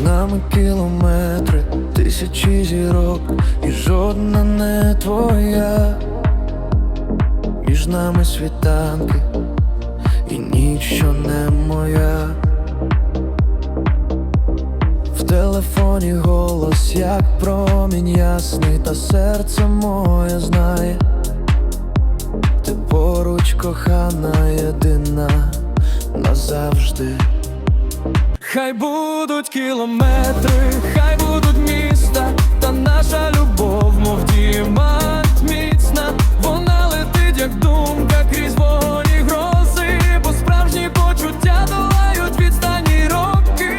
Між нами кілометри, тисячі зірок, і жодна не твоя. Між нами світанки, і ніч, що не моя. В телефоні голос, як промінь ясний, та серце моє знає. Ти поруч кохана єдина назавжди. Хай будуть кілометри, хай будуть міста, та наша любов, мов діамант міцна, вона летить, як думка крізь вогонь і грози, бо справжні почуття долають відстані роки.